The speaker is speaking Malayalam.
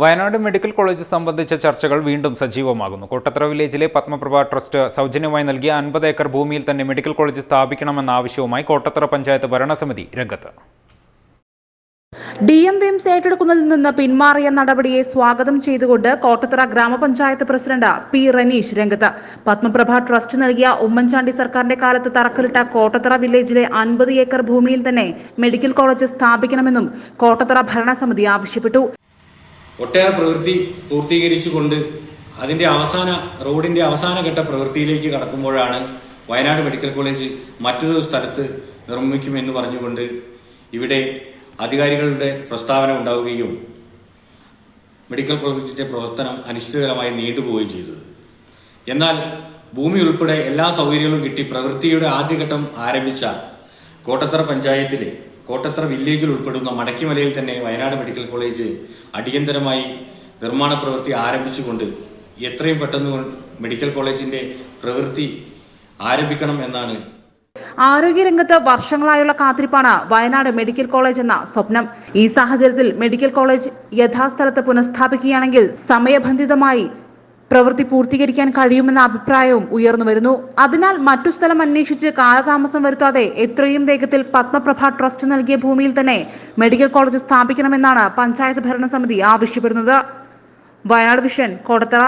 വയനാട് മെഡിക്കൽ കോളേജ് സംബന്ധിച്ച ചർച്ചകൾ വീണ്ടും സജീവമാകുന്നു. കോട്ടത്തറ വില്ലേജിലെ പത്മപ്രഭ ട്രസ്റ്റ് സൗജന്യമായി നൽകിയ അൻപത് ഏക്കർ ഭൂമിയിൽ തന്നെ മെഡിക്കൽ കോളേജ് സ്ഥാപിക്കണമെന്ന ആവശ്യവുമായി കോട്ടത്തറ പഞ്ചായത്ത് ഭരണസമിതി രംഗത്ത്. ഡി എം വിംസ് ഏറ്റെടുക്കുന്നതിൽ നിന്ന് പിന്മാറിയ നടപടിയെ സ്വാഗതം ചെയ്തുകൊണ്ട് കോട്ടത്തറ ഗ്രാമപഞ്ചായത്ത് പ്രസിഡന്റ് പി റനീഷ് രംഗത്ത്. പത്മപ്രഭ ട്രസ്റ്റ് നൽകിയ ഉമ്മൻചാണ്ടി സർക്കാരിന്റെ കാലത്ത് തറക്കല്ലിട്ട കോട്ടത്തറ വില്ലേജിലെ അൻപത് ഏക്കർ ഭൂമിയിൽ തന്നെ മെഡിക്കൽ കോളേജ് സ്ഥാപിക്കണമെന്നും കോട്ടത്തറ ഭരണസമിതി ആവശ്യപ്പെട്ടു. ഒട്ടേറെ പ്രവൃത്തി പൂർത്തീകരിച്ചുകൊണ്ട് അതിന്റെ അവസാന റോഡിന്റെ അവസാന ഘട്ട പ്രവൃത്തിയിലേക്ക് കടക്കുമ്പോഴാണ് വയനാട് മെഡിക്കൽ കോളേജ് മറ്റൊരു സ്ഥലത്ത് നിർമ്മിക്കുമെന്ന് പറഞ്ഞുകൊണ്ട് ഇവിടെ അധികാരികളുടെ പ്രസ്താവന ഉണ്ടാവുകയും മെഡിക്കൽ കോളേജിന്റെ പ്രവർത്തനം അനിശ്ചിതകാലമായി നീണ്ടുപോവുകയും ചെയ്തത്. എന്നാൽ ഭൂമി ഉൾപ്പെടെ എല്ലാ സൗകര്യങ്ങളും കിട്ടി പ്രവൃത്തിയുടെ ആദ്യഘട്ടം ആരംഭിച്ച കോട്ടത്തറ പഞ്ചായത്തിലെ കോട്ടത്തറ വില്ലേജിൽ ഉൾപ്പെടുന്ന മടക്കിമലയിൽ തന്നെ വയനാട് മെഡിക്കൽ കോളേജ് അടിയന്തരമായി നിർമ്മാണ പ്രവൃത്തി ആരംഭിച്ചുകൊണ്ട് എത്രയും പെട്ടെന്ന് മെഡിക്കൽ കോളേജിന്റെ പ്രവൃത്തി ആരംഭിക്കണം എന്നാണ് ആരോഗ്യരംഗത്ത് വർഷങ്ങളായുള്ള കാത്തിരിപ്പാണ് വയനാട് മെഡിക്കൽ കോളേജ് എന്ന സ്വപ്നം. ഈ സാഹചര്യത്തിൽ മെഡിക്കൽ കോളേജ് യഥാസ്ഥലത്ത് പുനഃസ്ഥാപിക്കുകയാണെങ്കിൽ സമയബന്ധിതമായി പ്രവൃത്തി പൂർത്തീകരിക്കാൻ കഴിയുമെന്ന അഭിപ്രായവും ഉയർന്നു വരുന്നു. അതിനാൽ മറ്റു സ്ഥലം അന്വേഷിച്ച് കാലതാമസം വരുത്താതെ എത്രയും വേഗത്തിൽ പത്മപ്രഭ ട്രസ്റ്റ് നൽകിയ ഭൂമിയിൽ തന്നെ മെഡിക്കൽ കോളേജ് സ്ഥാപിക്കണമെന്നാണ് പഞ്ചായത്ത് ഭരണസമിതി ആവശ്യപ്പെടുന്നത്. വയനാട് വിഷൻ കോടത്തറ